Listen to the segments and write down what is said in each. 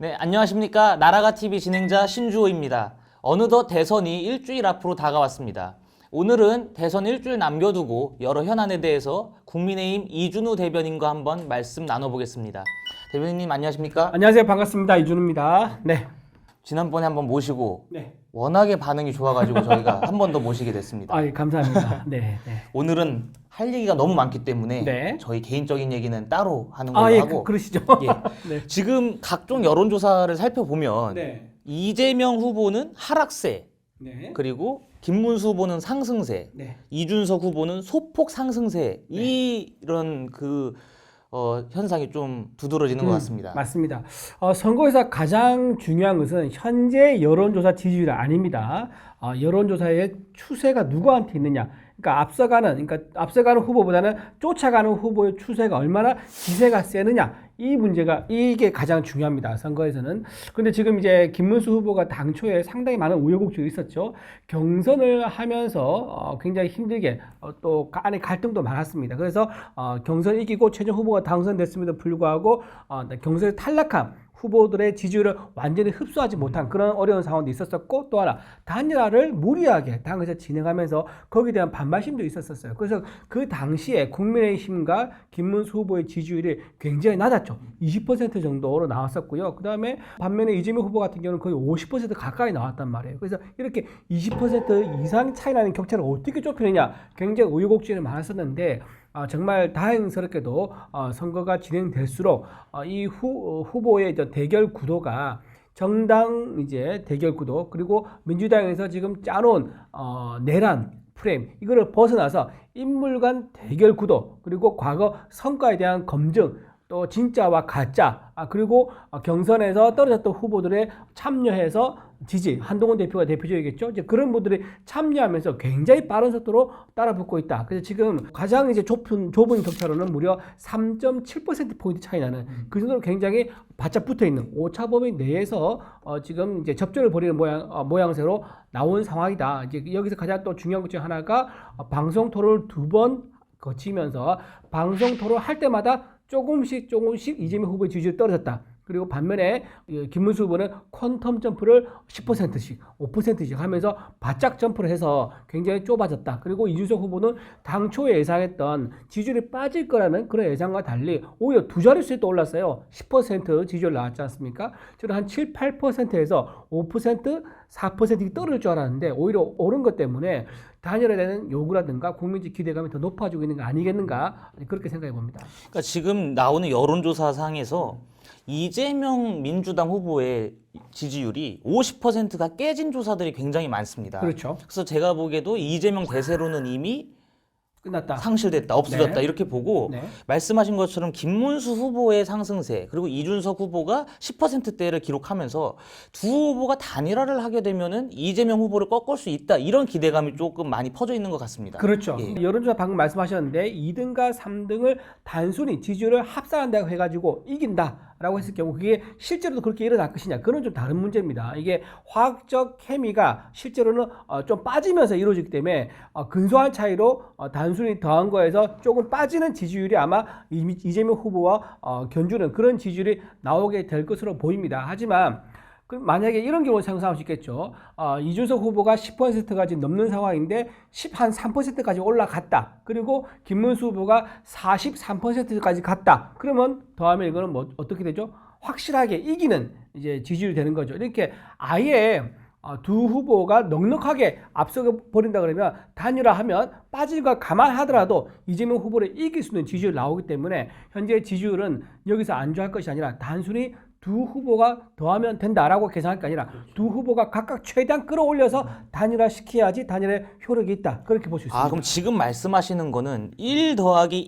네, 안녕하십니까. 나라가 TV 진행자 신주호입니다. 어느덧 대선이 일주일 앞으로 다가왔습니다. 오늘은 대선 일주일 남겨두고 여러 현안에 대해서 국민의힘 이준우 대변인과 한번 말씀 나눠보겠습니다. 대변인님 안녕하십니까? 안녕하세요. 반갑습니다. 이준우입니다. 네. 지난번에 한번 모시고 네. 워낙에 반응이 좋아가지고 저희가 한 번 더 모시게 됐습니다. 아, 예, 감사합니다. 네. 네. 오늘은 할 얘기가 너무 많기 때문에 네. 저희 개인적인 얘기는 따로 하는 걸로 아, 예, 하고 그, 그러시죠. 예. 네. 지금 각종 여론조사를 살펴보면 네. 이재명 후보는 하락세 네. 그리고 김문수 후보는 상승세 네. 이준석 후보는 소폭 상승세 이런 그 어, 현상이 좀 두드러지는 것 음, 같습니다. 맞습니다. 어, 선거에서 가장 중요한 것은 현재 여론조사 지지율이 아닙니다. 어, 여론조사의 추세가 누구한테 있느냐. 그러니까 앞서가는, 그러니까 앞서가는 후보보다는 쫓아가는 후보의 추세가 얼마나 기세가 세느냐. 이 문제가 이게 가장 중요합니다. 선거에서는. 근데 지금 이제 김문수 후보가 당초에 상당히 많은 우여곡절이 있었죠. 경선을 하면서 어, 굉장히 힘들게 어, 또 안에 갈등도 많았습니다. 그래서 어, 경선 이기고 최종 후보가 당선됐음에도 불구하고 어, 경선에 탈락한 후보들의 지지율을 완전히 흡수하지 못한 그런 어려운 상황도 있었었고 또 하나 단일화를 무리하게 당에서 진행하면서 거기에 대한 반발심도 있었었어요. 그래서 그 당시에 국민의힘과 김문수 후보의 지지율이 굉장히 낮았죠. 20% 정도로 나왔었고요. 그 다음에 반면에 이재명 후보 같은 경우는 거의 50% 가까이 나왔단 말이에요. 그래서 이렇게 20% 이상 차이 나는 격차를 어떻게 좁히느냐 굉장히 우여곡절이 많았었는데 아, 정말 다행스럽게도 어, 선거가 진행될수록 어, 이 후, 어, 후보의 저 대결 구도가 정당 이제 대결 구도 그리고 민주당에서 지금 짜놓은 어, 내란 프레임 이거를 벗어나서 인물 간 대결 구도 그리고 과거 성과에 대한 검증 또 진짜와 가짜 아 그리고 어, 경선에서 떨어졌던 후보들의 참여해서 지지 한동훈 대표가 대표적이겠죠. 이제 그런 분들이 참여하면서 굉장히 빠른 속도로 따라붙고 있다. 그래서 지금 가장 이제 좁은 좁은 격차로는 무려 3.7% 포인트 차이 나는 그 정도로 굉장히 바짝 붙어 있는 오차 범위 내에서 어, 지금 이제 접전을 벌이는 모양 어, 모양새로 나온 상황이다. 이제 여기서 가장 또 중요한 것 중 하나가 어, 방송 토론을 두 번 거치면서 방송 토론 할 때마다 조금씩 조금씩 이재명 후보의 지지율이 떨어졌다. 그리고 반면에 이 김문수 후보는 퀀텀 점프를 10%씩, 5%씩 하면서 바짝 점프를 해서 굉장히 좁아졌다. 그리고 이준석 후보는 당초에 예상했던 지지율이 빠질 거라는 그런 예상과 달리 오히려 두 자릿수에 또 올랐어요. 10% 지지율 나왔지 않습니까? 저는 한 7, 8%에서 5%, 4% 떨어질 줄 알았는데 오히려 오른 것 때문에 단일화에 대한 요구라든가 국민적 기대감이 더 높아지고 있는 거 아니겠는가 그렇게 생각해 봅니다. 그러니까 지금 나오는 여론조사 상에서 이재명 민주당 후보의 지지율이 50%가 깨진 조사들이 굉장히 많습니다. 그렇죠. 그래서 제가 보기에도 이재명 대세로는 이미 끝났다. 상실됐다, 없어졌다 네. 이렇게 보고 네. 말씀하신 것처럼 김문수 후보의 상승세 그리고 이준석 후보가 10%대를 기록하면서 두 후보가 단일화를 하게 되면은 이재명 후보를 꺾을 수 있다 이런 기대감이 조금 많이 퍼져 있는 것 같습니다. 그렇죠. 예. 여론조사 방금 말씀하셨는데 2등과 3등을 단순히 지지율을 합산한다고 해가지고 이긴다 라고 했을 경우 그게 실제로도 그렇게 일어날 것이냐 그건 좀 다른 문제입니다. 이게 화학적 케미가 실제로는 어, 좀 빠지면서 이루어지기 때문에 어, 근소한 차이로 어, 단순히 더한 거에서 조금 빠지는 지지율이 아마 이- 이재명 후보와 어, 견주는 그런 지지율이 나오게 될 것으로 보입니다. 하지만 그 만약에 이런 경우를 상상할 수 있겠죠. 어, 이준석 후보가 10%까지 넘는 상황인데 10, 한 3%까지 올라갔다. 그리고 김문수 후보가 43%까지 갔다. 그러면 더하면 이거는 뭐 어떻게 되죠? 확실하게 이기는 이제 지지율이 되는 거죠. 이렇게 아예 어, 두 후보가 넉넉하게 앞서 버린다 그러면 단일화하면 빠질 거 감안하더라도 이재명 후보를 이길 수 있는 지지율 나오기 때문에 현재 지지율은 여기서 안주할 것이 아니라 단순히 두 후보가 더하면 된다라고 계산할 게 아니라 두 후보가 각각 최대한 끌어올려서 단일화 시켜야지 단일화의 효력이 있다 그렇게 볼 수 있습니다. 아 그럼 지금 말씀하시는 거는 1 더하기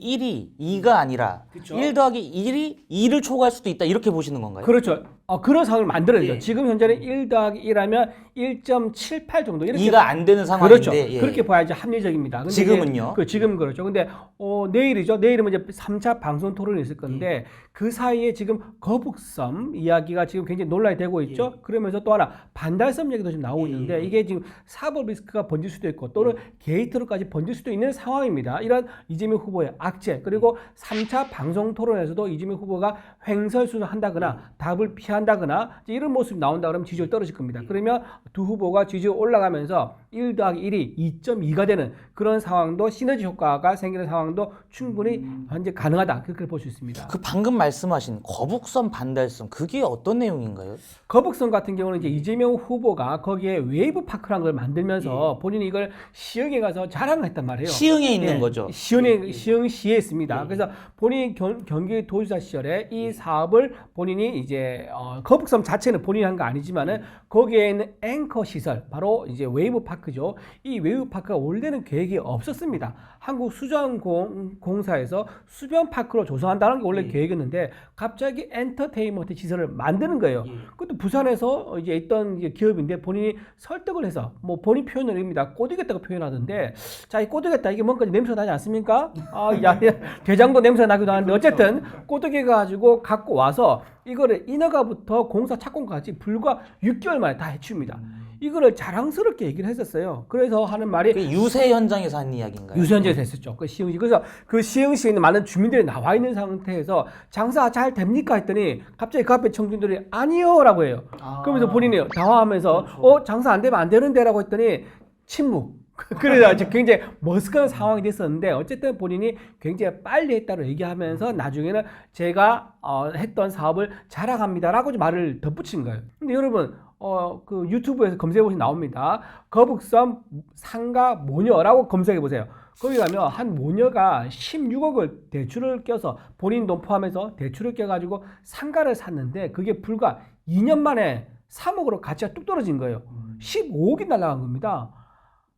1이 2가 아니라 그쵸. 1 더하기 1이 2를 초과할 수도 있다 이렇게 보시는 건가요? 그렇죠. 어, 그런 상황을 만들어야죠. 예. 지금 현재는 1 더하기 1하면 1.78 정도 이렇게 2가 안 되는 상황인데 그렇죠. 예. 그렇게 봐야지 합리적입니다. 지금은요? 그 지금 그렇죠. 근데 어, 내일이죠. 내일은 이제 3차 방송 토론이 있을 건데 예. 그 사이에 지금 거북섬 이야기가 지금 굉장히 논란이 되고 있죠. 예. 그러면서 또 하나 반달섬 얘기도 지금 나오고 있는데 이게 지금 사법 리스크가 번질 수도 있고 또는 예. 게이트로까지 번질 수도 있는 상황입니다. 이런 이재명 후보의 악재 그리고 3차 방송 토론에서도 이재명 후보가 횡설수설 한다거나 답을 피하는 한다거나 이제 이런 모습이 나온다 그러면 지지율 떨어질 겁니다. 그러면 두 후보가 지지율 올라가면서 1 더하기 1이 2.2가 되는 그런 상황도 시너지 효과가 생기는 상황도 충분히 현재 가능하다. 그렇게 볼 수 있습니다. 그 방금 말씀하신 거북선 반달성 그게 어떤 내용인가요? 거북선 같은 경우는 이제 이재명 후보가 거기에 웨이브 파크라는 걸 만들면서 본인이 이걸 시흥에 가서 자랑을 했단 말이에요. 시흥에 있는 예, 거죠. 시흥에 시흥 시에 있습니다. 그래서 본인이 경, 경기 도지사 시절에 이 사업을 본인이 이제 어, 거북섬 자체는 본인이 한 거 아니지만은 거기에 있는 앵커 시설 바로 이제 웨이브 파크 죠. 이 웨이브 파크가 원래는 계획이 없었습니다. 한국 수정공사에서 수변 파크로 조성한다는 게 원래 계획이었는데 갑자기 엔터테인먼트 시설을 만드는 거예요. 그것도 부산에서 이제 있던 기업인데 본인이 설득을 해서 뭐 본인 표현을 입니다. 꼬드겠다고 표현하던데 자, 이 꼬드겠다 이게 뭔가 냄새 나지 않습니까? 아, 야, 야, 대장도 냄새 나기도 하는데 어쨌든 꼬드게 가지고 갖고 와서 이거를 인허가부터 공사 착공까지 불과 6개월 만에 다 해치웁니다. 이거를 자랑스럽게 얘기를 했었어요. 그래서 하는 말이 그 유세 현장에서 한 이야기인가요? 유선지에서 했었죠. 그 시흥시. 그래서 그 시흥시에 있는 많은 주민들이 나와 있는 상태에서 장사 잘 됩니까? 했더니 갑자기 그 앞에 청중들이 아니요라고 해요. 그러면서 본인이 당황하면서 어 장사 안 되면 안 되는데라고 했더니 침묵. 그래서 굉장히 머쓱한 상황이 됐었는데 어쨌든 본인이 굉장히 빨리 했다고 얘기하면서 나중에는 제가 어, 했던 사업을 자랑합니다라고 좀 말을 덧붙인 거예요. 근데 여러분 어, 그 유튜브에서 검색해 보시면 나옵니다. 거북섬 상가 모녀라고 검색해 보세요. 거기 가면 한 모녀가 16억을 대출을 껴서 본인 돈 포함해서 대출을 껴가지고 상가를 샀는데 그게 불과 2년 만에 3억으로 가치가 뚝 떨어진 거예요. 15억이 날라간 겁니다.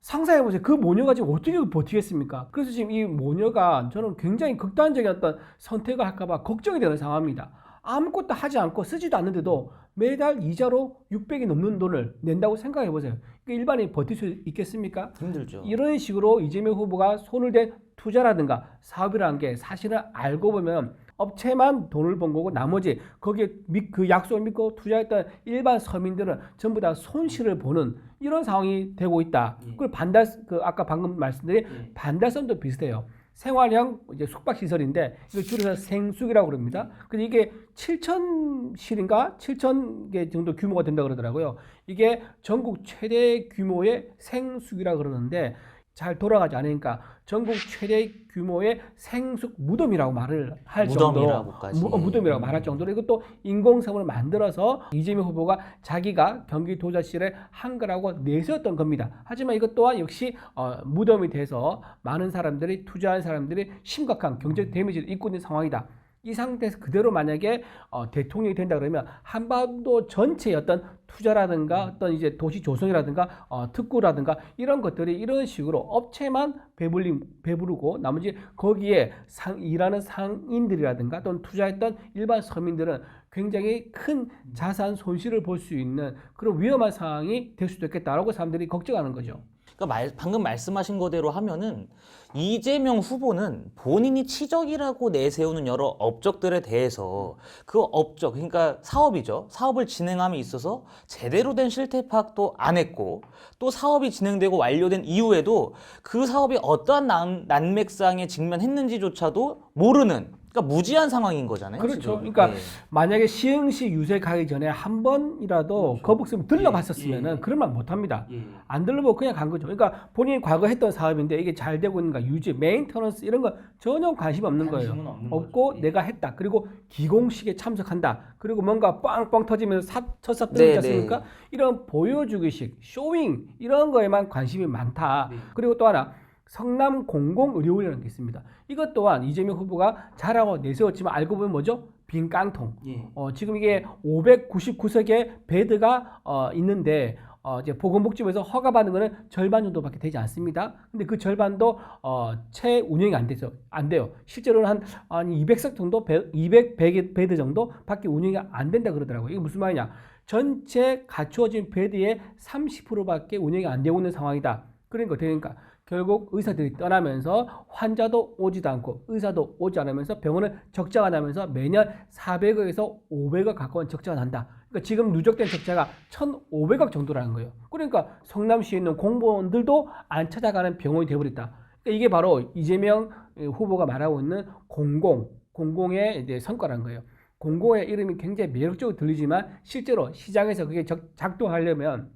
상상해 보세요. 그 모녀가 지금 어떻게 버티겠습니까? 그래서 지금 이 모녀가 저는 굉장히 극단적인 어떤 선택을 할까봐 걱정이 되는 상황입니다. 아무것도 하지 않고 쓰지도 않는데도 매달 이자로 600이 넘는 돈을 낸다고 생각해 보세요. 일반인이 버틸 수 있겠습니까? 힘들죠. 이런 식으로 이재명 후보가 손을 댄 투자라든가 사업이라는 게 사실은 알고 보면 업체만 돈을 번 거고 나머지 거기에 믿- 그 약속을 믿고 투자했던 일반 서민들은 전부 다 손실을 보는 이런 상황이 되고 있다. 그리고 반달 그 아까 방금 말씀드린 반달성도 비슷해요. 생활형 이제 숙박 시설인데 이거 줄여서 생숙이라고 그럽니다. 근데 이게 7천 실인가 7천 개 정도 규모가 된다 그러더라고요. 이게 전국 최대 규모의 생숙이라 그러는데 잘 돌아가지 않으니까 전국 최대 규모의 생숙 무덤이라고 말을 할 정도로 무덤이라고까지. 무, 어, 무덤이라고 말할 정도로 이것도 인공섬을 만들어서 이재명 후보가 자기가 경기도자실에 한 거라고 내세웠던 겁니다. 하지만 이것 또한 역시 어, 무덤이 돼서 많은 사람들이 투자한 사람들이 심각한 경제 데미지를 입고 있는 상황이다. 이 상태에서 그대로 만약에 어, 대통령이 된다 그러면 한반도 전체의 어떤 투자라든가 어떤 이제 도시 조성이라든가 어, 특구라든가 이런 것들이 이런 식으로 업체만 배불리 배부르고 나머지 거기에 상, 일하는 상인들이라든가 또는 투자했던 일반 서민들은 굉장히 큰 자산 손실을 볼 수 있는 그런 위험한 상황이 될 수도 있겠다라고 사람들이 걱정하는 거죠. 그러니까 말- 방금 말씀하신 거대로 하면은 이재명 후보는 본인이 치적이라고 내세우는 여러 업적들에 대해서 그 업적 그러니까 사업이죠. 사업을 진행함에 있어서 제대로 된 실태 파악도 안 했고 또 사업이 진행되고 완료된 이후에도 그 사업이 어떠한 난, 난맥상에 직면했는지조차도 모르는 그러니까 무지한 상황인 거잖아요. 그렇죠. 지금. 그러니까 네. 만약에 시흥시 유세 가기 전에 한 번이라도 거북섬 들러봤었으면은 예, 예. 그런 말 못합니다. 예. 안 들러보고 그냥 간 거죠. 그러니까 본인이 과거 했던 사업인데 이게 잘 되고 있는가 유지, 메인터넌스 이런 거 전혀 관심 없는 거예요. 없는 없고 거죠. 예. 내가 했다. 그리고 기공식에 참석한다. 그리고 뭔가 빵빵 터지면서 사, 네, 뜨지 않습니까? 이런 보여주기식, 쇼잉 이런 거에만 관심이 많다. 네. 그리고 또 하나 성남 공공의료원이라는 게 있습니다. 이것 또한 이재명 후보가 잘하고 내세웠지만 알고 보면 뭐죠? 빈 깡통. 예. 어, 지금 이게 599석의 베드가 어, 있는데 어, 이제 보건복지부에서 허가받는 거는 절반 정도밖에 되지 않습니다. 근데 그 절반도 어, 채 운영이 안 돼서 안 돼요. 실제로는 한, 한 200석 정도, 200 베드 정도밖에 운영이 안 된다 그러더라고요. 이게 무슨 말이냐? 전체 갖추어진 베드의 30%밖에 운영이 안 되고 있는 상황이다. 그러니까 되니까 결국 의사들이 떠나면서 환자도 오지도 않고 의사도 오지 않으면서 병원은 적자가 나면서 매년 400억에서 500억 가까운 적자가 난다. 그러니까 지금 누적된 적자가 1,500억 정도라는 거예요. 그러니까 성남시에 있는 공무원들도 안 찾아가는 병원이 되어버렸다. 그러니까 이게 바로 이재명 후보가 말하고 있는 공공, 공공의 이제 성과라는 거예요. 공공의 이름이 굉장히 매력적으로 들리지만 실제로 시장에서 그게 적- 작동하려면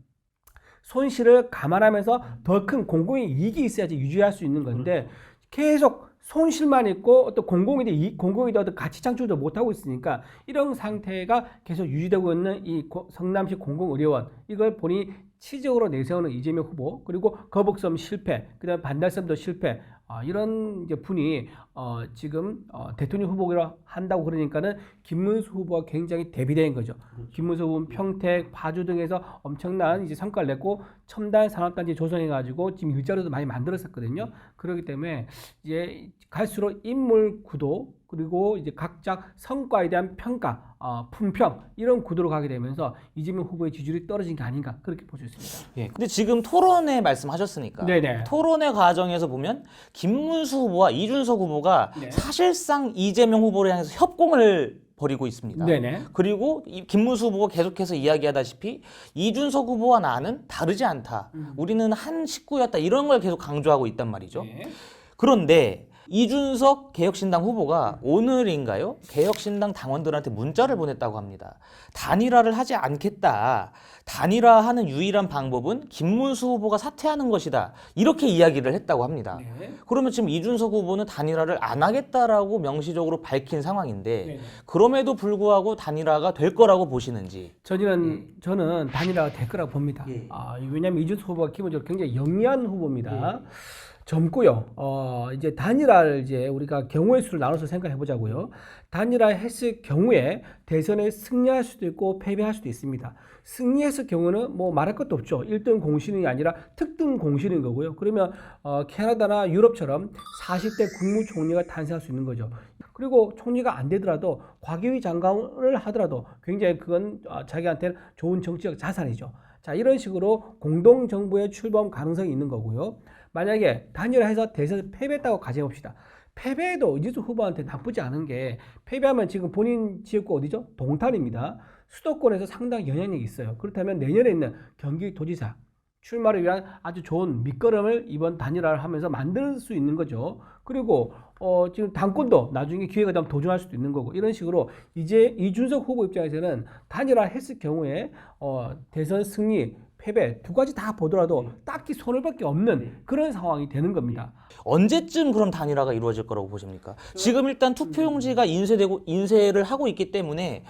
손실을 감안하면서 더 큰 공공의 이익이 있어야지 유지할 수 있는 건데 계속 손실만 있고 또 공공이 이 공공이 더 가치 창출도 못 하고 있으니까 이런 상태가 계속 유지되고 있는 이 고- 성남시 공공의료원 이걸 본인이 치적으로 내세우는 이재명 후보 그리고 거북섬 실패 그다음 반달섬도 실패 아, 이런 이제 분이 어, 지금 어, 대통령 후보로 한다고 그러니까는 김문수 후보가 굉장히 대비된 거죠. 김문수 후보는 평택, 파주 등에서 엄청난 이제 성과를 냈고 첨단 산업단지 조성해가지고 지금 일자리도 많이 만들었었거든요. 그렇기 때문에 이제 갈수록 인물 구도 그리고 이제 각자 성과에 대한 평가, 어, 품평 이런 구도로 가게 되면서 이재명 후보의 지지율이 떨어진 게 아닌가 그렇게 볼 수 있습니다. 예. 근데 지금 토론회 말씀하셨으니까 네네. 토론회 과정에서 보면 김문수 후보와 이준석 후보가 네. 사실상 이재명 후보를 향해서 협공을 벌이고 있습니다. 네네. 그리고 이 김문수 후보가 계속해서 이야기하다시피 이준석 후보와 나는 다르지 않다. 음. 우리는 한 식구였다. 이런 걸 계속 강조하고 있단 말이죠. 네. 그런데 이준석 개혁신당 후보가 오늘인가요? 개혁신당 당원들한테 문자를 보냈다고 합니다. 단일화를 하지 않겠다. 단일화하는 유일한 방법은 김문수 후보가 사퇴하는 것이다. 이렇게 이야기를 했다고 합니다. 네. 그러면 지금 이준석 후보는 단일화를 안 하겠다라고 명시적으로 밝힌 상황인데 네. 그럼에도 불구하고 단일화가 될 거라고 보시는지. 저는 저는 단일화가 될 거라고 봅니다. 예. 아, 왜냐하면 이준석 후보가 기본적으로 굉장히 영리한 후보입니다. 젊고요. 어, 이제 단일화를 이제 우리가 경우의 수를 나눠서 생각해 보자고요. 단일화 했을 경우에 대선에 승리할 수도 있고 패배할 수도 있습니다. 승리했을 경우는 뭐 말할 것도 없죠. 1등 공신이 아니라 특등 공신인 거고요. 그러면 어, 캐나다나 유럽처럼 40대 국무총리가 탄생할 수 있는 거죠. 그리고 총리가 안 되더라도 과기위 장관을 하더라도 굉장히 그건 어, 자기한테는 좋은 정치적 자산이죠. 자, 이런 식으로 공동 정부의 출범 가능성이 있는 거고요. 만약에 단일화해서 대선 패배했다고 가정해봅시다. 패배해도 이준석 후보한테 나쁘지 않은 게 패배하면 지금 본인 지역구 어디죠? 동탄입니다. 수도권에서 상당히 영향력이 있어요. 그렇다면 내년에 있는 경기도지사 출마를 위한 아주 좋은 밑거름을 이번 단일화를 하면서 만들 수 있는 거죠. 그리고 어, 지금 당권도 나중에 기회가 되면 도전할 수도 있는 거고 이런 식으로 이제 이준석 후보 입장에서는 단일화 했을 경우에 어, 대선 승리 패배 두 가지 다 보더라도 딱히 손을 밖에 없는 그런 상황이 되는 겁니다. 언제쯤 그럼 단일화가 이루어질 거라고 보십니까? 지금 일단 투표용지가 인쇄되고 인쇄를 하고 있기 때문에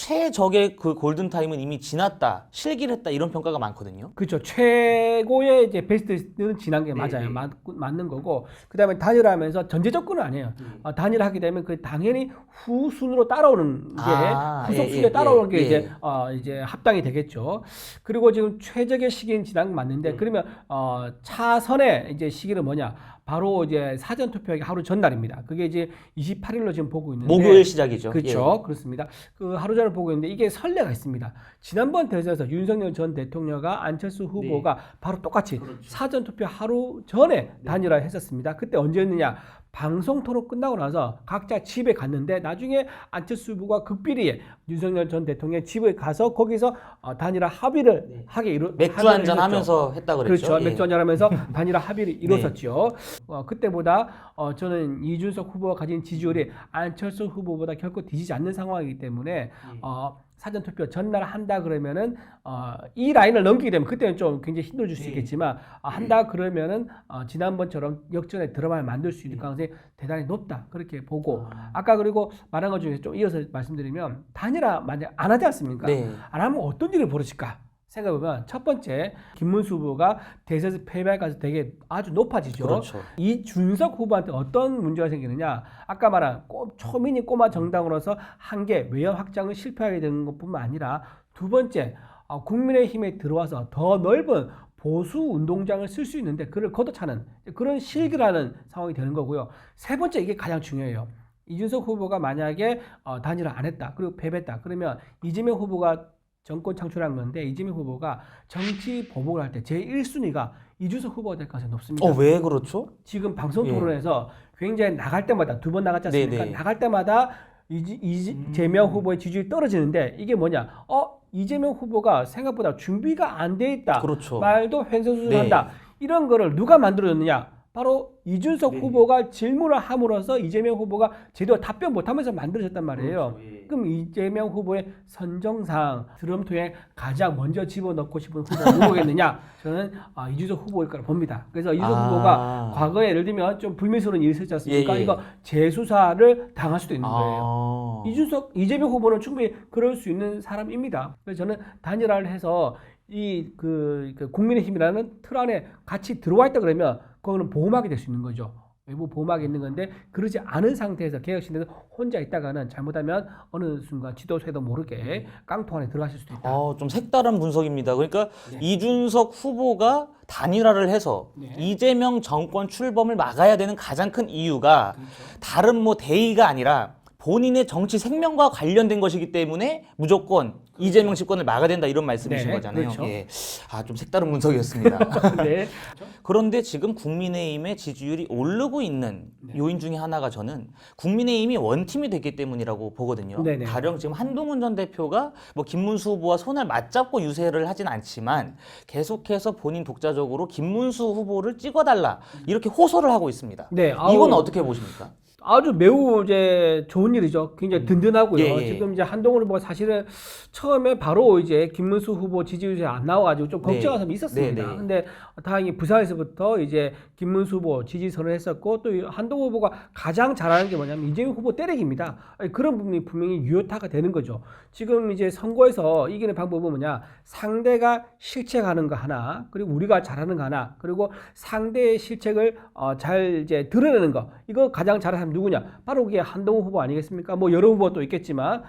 최적의 그 골든 타임은 이미 지났다, 실기했다 이런 평가가 많거든요. 그렇죠. 최고의 이제 베스트는 지난 게 맞아요. 맞, 맞는 거고 그다음에 단일화하면서 전제 조건은 아니에요. 어, 단일화하게 되면 그 당연히 후순으로 따라오는 게 아, 후속 예, 순위에 예, 따라오는 예, 게 예. 이제 어, 이제 합당이 되겠죠. 그리고 지금 최적의 시기는 지난 게 맞는데 그러면 어, 차선의 이제 시기는 뭐냐? 바로 이제 사전 투표하기 하루 전날입니다. 그게 이제 28일로 지금 보고 있는데 목요일 시작이죠. 그렇죠. 그렇습니다. 그 하루 전을 보고 있는데 이게 선례가 있습니다. 지난번 대선에서 윤석열 전 대통령과 안철수 후보가 바로 똑같이 사전 투표 하루 전에 단일화 했었습니다. 그때 언제였느냐? 방송 토론 끝나고 나서 각자 집에 갔는데 나중에 안철수 후보가 극비리에 윤석열 전 대통령 집에 가서 거기서 어, 단일화 합의를 하게 이루 맥주 한잔 했었죠. 하면서 했다 그랬죠. 그렇죠. 예. 맥주 한 잔 하면서 단일화 합의를 이뤘었죠. 어, 그때보다 어, 저는 이준석 후보가 가진 지지율이 안철수 후보보다 결코 뒤지지 않는 상황이기 때문에 어, 사전 투표 전날 한다 그러면은 어, 이 라인을 넘기게 되면 그때는 좀 굉장히 힘들어질 수 있겠지만 어, 한다 그러면은 어, 지난번처럼 역전의 드라마를 만들 수 있는 가능성이 대단히 높다 그렇게 보고 아 까 그리고 말한 것 중에 좀 이어서 말씀드리면 단일화 만약 안 하지 않습니까? 네. 안 하면 어떤 일이 벌어질까? 생각해보면 첫 번째 김문수 후보가 대선에서 패배할 가능성이 되게 아주 높아지죠. 그렇죠. 이 준석 후보한테 어떤 문제가 생기느냐? 아까 말한 꼬, 초미니 꼬마 정당으로서 한계 외연 확장을 실패하게 되는 것뿐만 아니라 두 번째 어, 국민의힘에 들어와서 더 넓은 보수 운동장을 쓸 수 있는데 그를 걷어차는 그런 실기라는 상황이 되는 거고요. 세 번째 이게 가장 중요해요. 이준석 후보가 만약에 어, 단일화 안 했다 그리고 패배했다 그러면 이재명 후보가 정권 창출한 건데 이재명 후보가 정치 보복을 할 때 제 1순위가 이준석 후보가 될 가능성이 높습니다. 어, 왜 그렇죠? 지금 방송 예. 토론에서 굉장히 나갈 때마다 두 번 나갔지 않습니까? 네네. 나갈 때마다 이지, 이재명 후보의 지지율이 떨어지는데 이게 뭐냐? 어 이재명 후보가 생각보다 준비가 안 돼 있다. 그렇죠. 말도 횡설수설한다. 이런 거를 누가 만들어줬느냐? 바로 이준석 네. 후보가 질문을 함으로써 이재명 후보가 제대로 답변 못하면서 만들어졌단 말이에요. 그렇죠. 예. 그럼 이재명 후보의 선정상 드럼통에 가장 먼저 집어넣고 싶은 후보가 누구겠느냐? 저는 아, 이준석 후보일 거라 봅니다. 그래서 이준석 아. 후보가 과거에 예를 들면 좀 불미스러운 일이 있었지 않습니까? 예, 예. 이거 재수사를 당할 수도 있는 거예요. 아. 이준석, 이재명 후보는 충분히 그럴 수 있는 사람입니다. 그래서 저는 단일화를 해서 이그 국민의힘이라는 틀 안에 같이 들어와 있다 그러면 그거는 보호막이 될 수 있는 거죠. 외부 보호막이 있는 건데 그러지 않은 상태에서 개혁신에서 혼자 있다가는 잘못하면 어느 순간 지도세도 모르게 깡통 안에 들어가실 수도 있다. 어, 좀 색다른 분석입니다. 그러니까 네. 이준석 후보가 단일화를 해서 네. 이재명 정권 출범을 막아야 되는 가장 큰 이유가 그렇죠. 다른 뭐 대의가 아니라 본인의 정치 생명과 관련된 것이기 때문에 무조건 이재명 집권을 막아야 된다 이런 말씀이신 네, 거잖아요. 그렇죠. 예. 아, 좀 색다른 분석이었습니다. 네. 그런데 지금 국민의힘의 지지율이 오르고 있는 네. 요인 중에 하나가 저는 국민의힘이 원팀이 됐기 때문이라고 보거든요. 네 네. 가령 지금 한동훈 전 대표가 뭐 김문수 후보와 손을 맞잡고 유세를 하진 않지만 계속해서 본인 독자적으로 김문수 후보를 찍어달라 이렇게 호소를 하고 있습니다. 네. 이건 어떻게 보십니까? 아주 매우 이제 좋은 일이죠. 굉장히 든든하고요. 예, 예. 지금 이제 한동훈 후보가 사실은 처음에 바로 이제 김문수 후보 지지율이 안 나와가지고 좀 네. 걱정한 사람이 있었습니다. 네, 네. 근데 다행히 부산에서부터 이제 김문수 후보 지지 선언했었고 또이 한동훈 후보가 가장 잘하는 게 뭐냐면 이재명 후보 때리기입니다. 그런 부분이 분명히 유효타가 되는 거죠. 지금 이제 선거에서 이기는 방법은 뭐냐? 상대가 실책하는 거 하나, 그리고 우리가 잘하는 거 하나, 그리고 상대의 실책을 어, 잘 이제 드러내는 거. 이거 가장 잘하는 사람 누구냐? 바로 그게 한동훈 후보 아니겠습니까? 뭐 여러 후보 또 있겠지만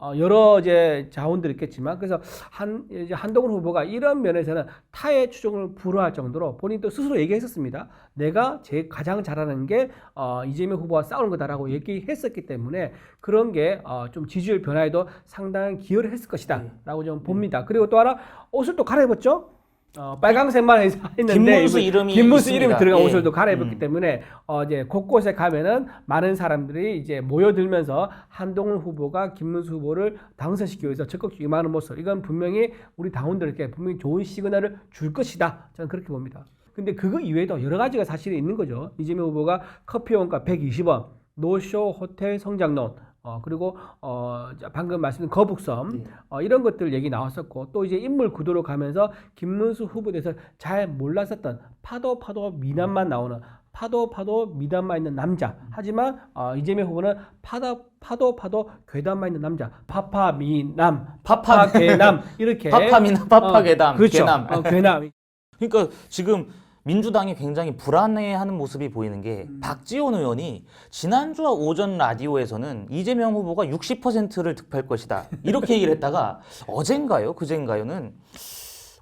어, 여러 이제 자원들이 있겠지만 그래서 한 이제 한동훈 후보가 이런 면에서는 타의 추종을 불허할 정도로 본인도 스스로 얘기했었습니다. 내가 제 가장 잘하는 게 어, 이재명 후보와 싸우는 거다라고 얘기했었기 때문에 그런 게 어, 좀 지지율 변화에도 상당한 기여를 했을 것이다라고 좀 봅니다. 그리고 또 하나 옷을 또 갈아입었죠. 어, 빨강색만 해서 했는데 김문수 이름이 김문수 있습니다. 이름이 들어간 예. 옷을 또 갈아입었기 음. 때문에 어, 이제 곳곳에 가면은 많은 사람들이 이제 모여들면서 한동훈 후보가 김문수 후보를 당선시키기 위해서 적극적으로 임하는 모습 이건 분명히 우리 당원들에게 분명히 좋은 시그널을 줄 것이다 저는 그렇게 봅니다. 근데 그거 이외에도 여러 가지가 사실은 있는 거죠. 이재명 후보가 커피 원가 120원, 노쇼 호텔 성장론, 어, 그리고 어, 자, 방금 말씀드린 거북섬 네. 어, 이런 것들 얘기 나왔었고 또 이제 인물 구도로 가면서 김문수 후보에 대해서 잘 몰랐었던 파도 파도 미남만 나오는 파도 파도 미담만 있는 남자 하지만 어, 이재명 후보는 파도 파도 파도 괴담만 있는 남자 파파 미남 파파 괴남 이렇게 파파미나 파파계담 어, 그렇죠. 괴남. 어, 괴남 그러니까 지금 민주당이 굉장히 불안해하는 모습이 보이는 게 음. 박지원 의원이 지난주와 오전 라디오에서는 이재명 후보가 60%를 득표할 것이다 이렇게 얘기를 했다가 어젠가요 그젠가요는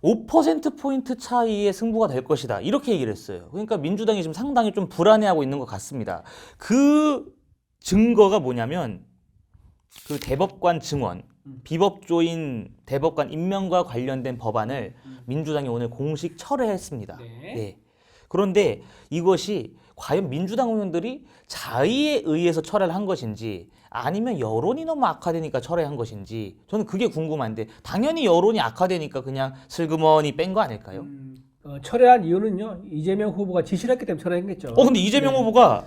5% 포인트 차이의 승부가 될 것이다 이렇게 얘기를 했어요. 그러니까 민주당이 지금 상당히 좀 불안해하고 있는 것 같습니다. 그 증거가 뭐냐면 그 대법관 음. 비법조인 대법관 임명과 관련된 법안을 민주당이 오늘 공식 철회했습니다. 네. 네. 그런데 이것이 과연 민주당 의원들이 자의에 의해서 철회를 한 것인지 아니면 여론이 너무 악화되니까 철회한 것인지 저는 그게 궁금한데 당연히 여론이 악화되니까 그냥 슬그머니 뺀 거 아닐까요? 음, 어, 철회한 이유는요 이재명 후보가 지시를 했기 때문에 철회했겠죠. 어 근데 이재명 후보가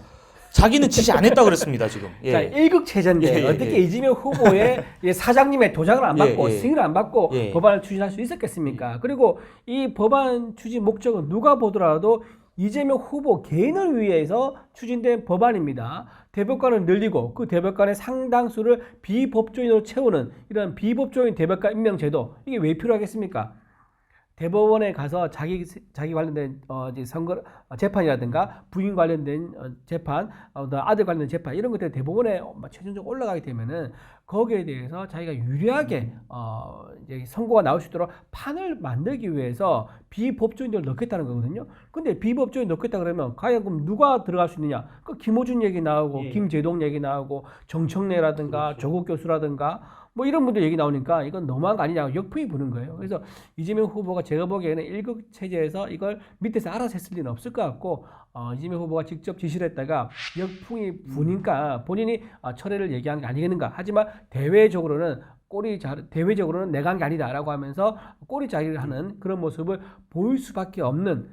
자기는 지시 안 했다 그랬습니다 지금. 예. 자, 일극 체제인데 예, 예, 어떻게 예. 이재명 후보의 이 사장님의 도장을 안 받고 예, 예. 승인을 안 받고 예. 법안을 추진할 수 있었겠습니까? 그리고 이 법안 추진 목적은 누가 보더라도 이재명 후보 개인을 위해서 추진된 법안입니다. 대법관을 늘리고 그 대법관의 상당수를 비법조인으로 채우는 이런 비법조인 대법관 임명 제도 이게 왜 필요하겠습니까? 대법원에 가서 자기 자기 관련된 어, 이제 선거 어, 재판이라든가 부인 관련된 어, 재판, 어, 또 아들 관련된 재판 이런 것들 대법원에 어, 최종적으로 올라가게 되면은 거기에 대해서 자기가 유리하게 어, 이제 선고가 나올 수 있도록 판을 만들기 위해서 비법조인들을 넣겠다는 거거든요. 근데 비법조인 넣겠다 그러면 과연 그럼 누가 들어갈 수 있느냐? 그 김호준 얘기 나오고 예. 김재동 얘기 나오고 정청래라든가 조국 교수라든가 뭐 이런 분들 얘기 나오니까 이건 너무한 거 아니냐고 역풍이 부는 거예요. 그래서 이재명 후보가 제가 보기에는 일극 체제에서 이걸 밑에서 알아서 했을 리는 없을 것 같고 어, 이재명 후보가 직접 지시를 했다가 역풍이 부니까 본인이 어, 철회를 얘기한 게 아니겠는가. 하지만 대외적으로는 꼬리 자 대외적으로는 내가 한 게 아니다라고 하면서 꼬리 자기를 하는 그런 모습을 보일 수밖에 없는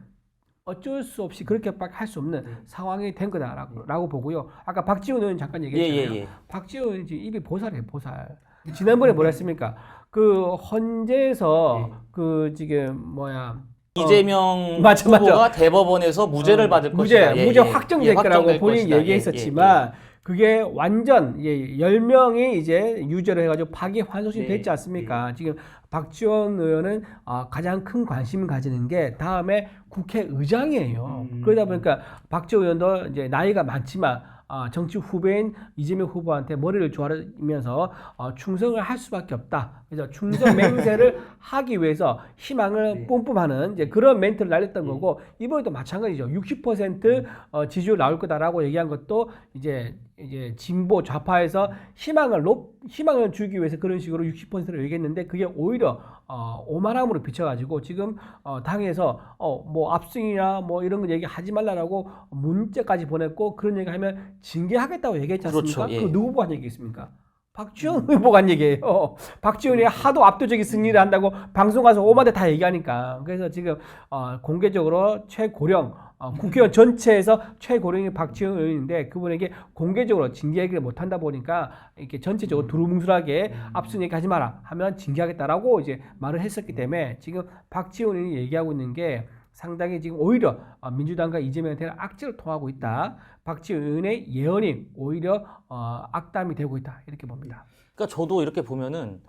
어쩔 수 없이 그렇게밖에 할 수 없는 네. 상황이 된 거다라고 라고 보고요. 아까 박지원 의원 잠깐 얘기했잖아요. 예, 예, 예. 박지원 의원 지금 입이 보살이에요, 보살. 지난번에 뭐라 했습니까? 그 헌재에서 네. 그 지금 뭐야 이재명 맞아, 후보가 맞아. 대법원에서 무죄를 받을 무죄 것이다. 예, 무죄 예. 확정될 예, 거라고 확정될 본인이 것이다. 예, 얘기했었지만 그게 완전 예, 10명이 이제 유죄를 해가지고 파기 환송심이 네, 됐지 않습니까? 지금 박지원 의원은 어, 가장 큰 관심을 가지는 게 다음에 국회의장이에요. 음. 그러다 보니까 박지원 의원도 이제 나이가 많지만 어, 정치 후배인 이재명 후보한테 머리를 조아리면서 어, 충성을 할 수밖에 없다. 그래서 충성 맹세를 하기 위해서 희망을 네. 뿜뿜하는 이제 그런 멘트를 날렸던 네. 거고 이번에도 마찬가지죠. 60% 어, 지지율 나올 거다라고 얘기한 것도 이제 이제 진보 좌파에서 희망을 높 희망을 주기 위해서 그런 식으로 60%를 얘기했는데 그게 오히려 어, 오만함으로 비춰가지고 지금 어, 당에서 어, 뭐 압승이나 뭐 이런 거 얘기하지 말라라고 문자까지 보냈고 그런 얘기하면 징계하겠다고 얘기했지 않습니까? 그렇죠, 예. 그 누구 한 얘기겠습니까? 박지원 후보가 한 얘기예요. 박지원이 하도 압도적인 승리를 한다고 방송 가서 오마대 다 얘기하니까. 그래서 지금 어, 공개적으로 최고령 어, 국회의원 전체에서 최고령이 박지원 의원인데 그분에게 공개적으로 징계 얘기를 못 한다 보니까 이렇게 전체적으로 두루뭉술하게 압승 얘기하지 마라 하면 징계하겠다라고 이제 말을 했었기 때문에 지금 박지원 의원이 얘기하고 있는 게 상당히 지금 오히려 어, 민주당과 이재명한테는 악재를 통하고 있다. 박지원 의원의 예언이 오히려 어, 악담이 되고 있다 이렇게 봅니다. 그러니까 저도 이렇게 보면은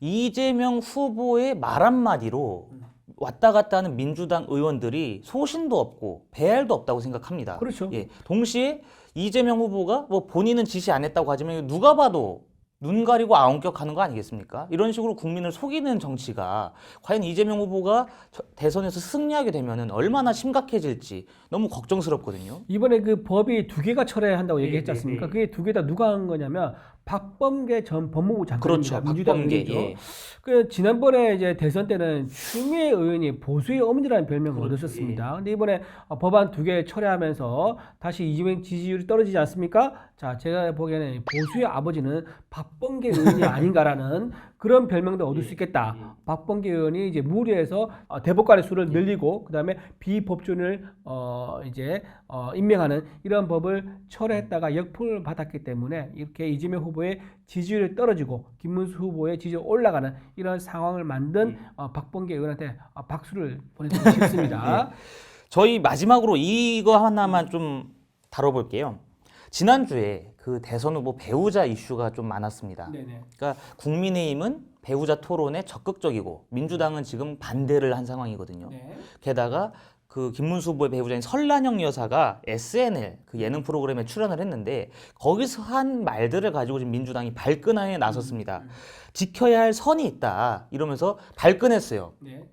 이재명 후보의 말 한마디로 왔다 갔다 하는 민주당 의원들이 소신도 없고 배알도 없다고 생각합니다. 그렇죠. 예. 동시에 이재명 후보가 뭐 본인은 지시 안 했다고 하지만 누가 봐도 눈 가리고 아웅격하는 거 아니겠습니까? 이런 식으로 국민을 속이는 정치가 과연 이재명 후보가 저- 대선에서 승리하게 되면은 얼마나 심각해질지 너무 걱정스럽거든요. 이번에 그 법이 두 개가 철회한다고 네, 얘기했지 네, 않습니까? 네. 그게 두 개 다 누가 한 거냐면 박범계 전 법무부 장관입니다. 그렇죠. 민주당 박범계. 예. 그 지난번에 이제 대선 때는 추미애 의원이 보수의 어머니라는 별명을 그렇죠. 얻으셨습니다. 근데 이번에 어, 법안 두 개 철회하면서 다시 이재명 지지율이 떨어지지 않습니까? 자, 제가 보기에는 보수의 아버지는 박범계 의원이 아닌가라는 그런 별명도 얻을 수 있겠다. 예. 박범계 의원이 이제 무리해서 어, 대법관의 수를 늘리고 그다음에 비법조인을 어 이제 어 임명하는 이런 법을 철회했다가 역풍을 받았기 때문에 이렇게 이재명 후보의 지지율이 떨어지고 김문수 후보의 지지율이 올라가는 이런 상황을 만든 어, 박범계 의원한테 어, 박수를 보내드리고 싶습니다. 저희 마지막으로 이거 하나만 좀 다뤄볼게요. 지난주에 그 대선 후보 배우자 이슈가 좀 많았습니다. 네네. 그러니까 국민의힘은 배우자 토론에 적극적이고 민주당은 지금 반대를 한 상황이거든요. 네. 게다가 그 김문수 후보의 배우자인 설란영 여사가 SNL 그 예능 프로그램에 출연을 했는데 거기서 한 말들을 가지고 지금 민주당이 발끈하에 나섰습니다. 지켜야 할 선이 있다 이러면서 발끈했어요. 네.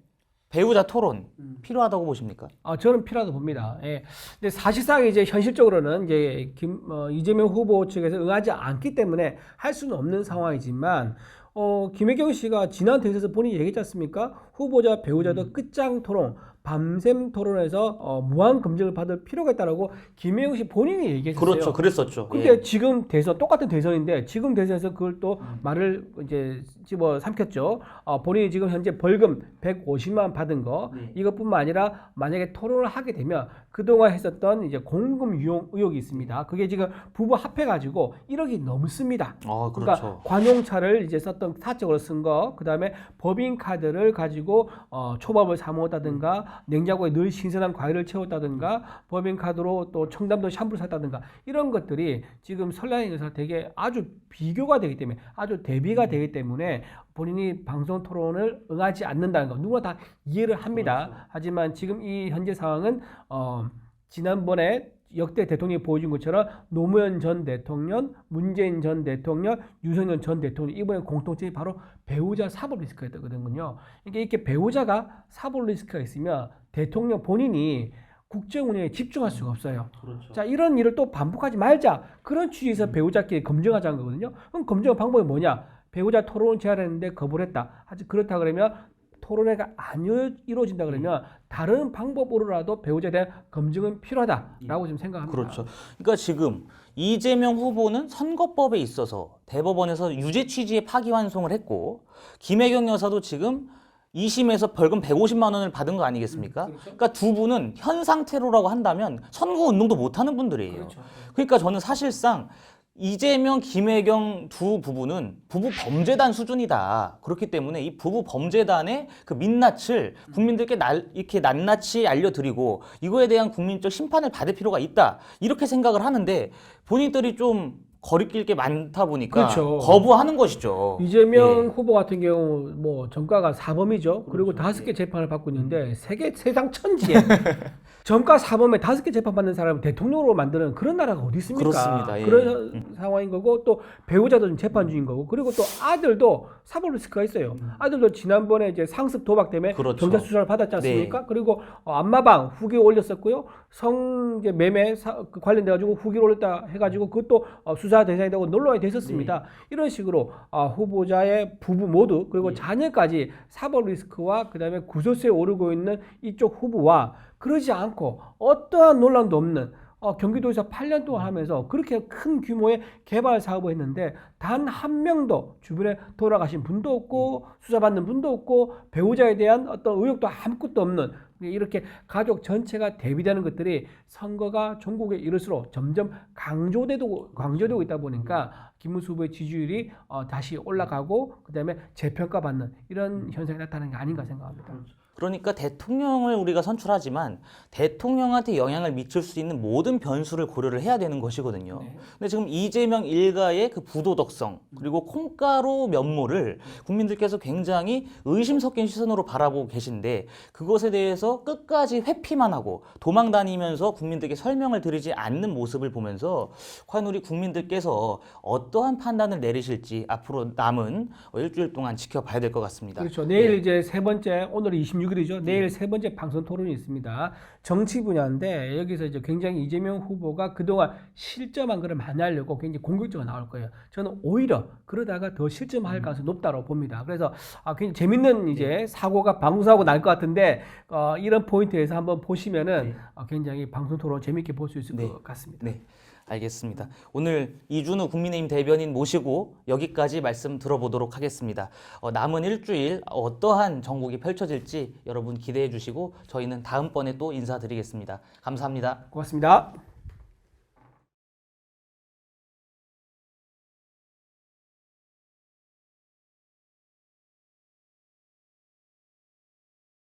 배우자 토론 음. 필요하다고 보십니까? 아, 저는 필요하다고 봅니다. 예. 근데 사실상 이제 현실적으로는 이제 김, 어, 이재명 후보 측에서 응하지 않기 때문에 할 수는 없는 상황이지만, 어, 김혜경 씨가 지난 대선에서 본인이 얘기했지 않습니까? 후보자, 배우자도 끝장 토론, 밤샘 토론에서 어, 무한 검증을 받을 필요가 있다라고 김혜경 씨 본인이 얘기했어요. 그렇죠, 그랬었죠. 근데 예. 지금 대선 똑같은 대선인데 지금 대선에서 그걸 또 음. 말을 이제 집어 삼켰죠. 어, 본인이 지금 현재 벌금 150만 원 받은 거 네. 이것뿐만 아니라 만약에 토론을 하게 되면 그동안 했었던 이제 공금 유용 의혹이 있습니다. 그게 지금 부부 합해 가지고 1억이 넘습니다. 아, 그러니까 그렇죠. 관용차를 이제 썼던 사적으로 쓴 거, 그 다음에 법인 카드를 가지고 어, 초밥을 사 먹었다든가, 냉장고에 늘 신선한 과일을 채웠다든가, 법인 카드로 또 청담도 샴푸를 샀다든가 이런 것들이 지금 설날에서 되게 아주 비교가 되기 때문에 아주 대비가 되기 때문에 본인이 방송 토론을 응하지 않는다는 거 누구나 다 이해를 합니다. 하지만 지금 이 현재 상황은 어, 지난번에 역대 대통령이 보여준 것처럼 노무현 전 대통령, 문재인 전 대통령, 유석열 전 대통령 이번에 공통점이 바로 배우자 사법 리스크였거든요. 이게 이렇게 배우자가 사법 리스크가 있으면 대통령 본인이 국정 운영에 집중할 수가 없어요. 그렇죠. 자 이런 일을 또 반복하지 말자 그런 취지에서 배우자끼리 검증하자는 거거든요. 그럼 검증 방법이 뭐냐? 배우자 토론을 제안했는데 거부를 했다. 하지 그렇다 그러면 토론회가 안 이루- 이루어진다 그러면 다른 방법으로라도 배우자에 대한 검증은 필요하다라고 지금 생각합니다. 그렇죠. 그러니까 지금 이재명 후보는 선거법에 있어서 대법원에서 유죄 취지의 파기환송을 했고 김혜경 여사도 지금 2심에서 벌금 150만 원을 받은 거 아니겠습니까? 그러니까 두 분은 현 상태로라고 한다면 선거 운동도 못 하는 분들이에요. 그러니까 저는 사실상 이재명, 김혜경 두 부부는 부부 범죄단 수준이다. 그렇기 때문에 이 부부 범죄단의 그 민낯을 국민들께 날, 이렇게 낱낱이 알려드리고 이거에 대한 국민적 심판을 받을 필요가 있다. 이렇게 생각을 하는데 본인들이 좀 거리낄 게 많다 보니까 그렇죠. 거부하는 것이죠. 이재명 예. 후보 같은 경우 뭐 전과가 사범이죠. 그리고 그렇죠. 다섯 개 예. 재판을 받고 있는데 세계 세상 천지에 전과 사범에 다섯 개 재판 받는 사람을 대통령으로 만드는 그런 나라가 어디 있습니까? 그렇습니다. 예. 그런 상황인 거고 또 배우자도 지금 재판 중인 거고 그리고 또 아들도 사법 리스크가 있어요. 아들도 지난번에 이제 상습 도박 때문에 음. 그렇죠. 경찰 수사를 받았지 않습니까? 그리고 어, 안마방 후기 올렸었고요. 성 매매 사, 그 관련돼 가지고 후기 올렸다 해가지고 그것도 어, 수사 대상이 되고 논란이 됐었습니다. 이런 식으로 어, 후보자의 부부 모두 그리고 자녀까지 사법 리스크와 그다음에 구설수에 오르고 있는 이쪽 후보와 그러지 않고 어떠한 논란도 없는 어, 경기도에서 8년 동안 하면서 그렇게 큰 규모의 개발 사업을 했는데 단 한 명도 주변에 돌아가신 분도 없고 수사받는 분도 없고 배우자에 대한 어떤 의혹도 아무것도 없는 이렇게 가족 전체가 대비되는 것들이 선거가 전국에 이럴수록 점점 강조되고 강조되고 있다 보니까 김문수 후보의 지지율이 어, 다시 올라가고 그다음에 재평가받는 이런 현상이 나타나는 게 아닌가 생각합니다. 그러니까 대통령을 우리가 선출하지만 대통령한테 영향을 미칠 수 있는 모든 변수를 고려를 해야 되는 것이거든요. 네. 근데 지금 이재명 일가의 그 부도덕성 그리고 콩가루 면모를 국민들께서 굉장히 의심 섞인 시선으로 바라보고 계신데 그것에 대해서 끝까지 회피만 하고 도망 다니면서 국민들께 설명을 드리지 않는 모습을 보면서 과연 우리 국민들께서 어떠한 판단을 내리실지 앞으로 남은 일주일 동안 지켜봐야 될 것 같습니다. 그렇죠. 내일 이제 세 번째 오늘이 26 일이죠. 내일 세 번째 방송 토론이 있습니다. 정치 분야인데 여기서 이제 굉장히 이재명 후보가 그동안 실점한 거를 많이 하려고 굉장히 공격적으로 나올 거예요. 저는 오히려 그러다가 더 실점할 가능성이 높다고 봅니다. 그래서 아, 굉장히 재밌는 이제 사고가 방사하고 날 것 같은데 어, 이런 포인트에서 한번 보시면은 어, 굉장히 방송 토론 재밌게 볼 수 있을 네. 것 같습니다. 네, 알겠습니다. 오늘 이준우 국민의힘 대변인 모시고 여기까지 말씀 들어보도록 하겠습니다. 어, 남은 일주일 어떠한 정국이 펼쳐질지 여러분 기대해 주시고 저희는 다음번에 또 인사드리겠습니다. 감사합니다. 고맙습니다.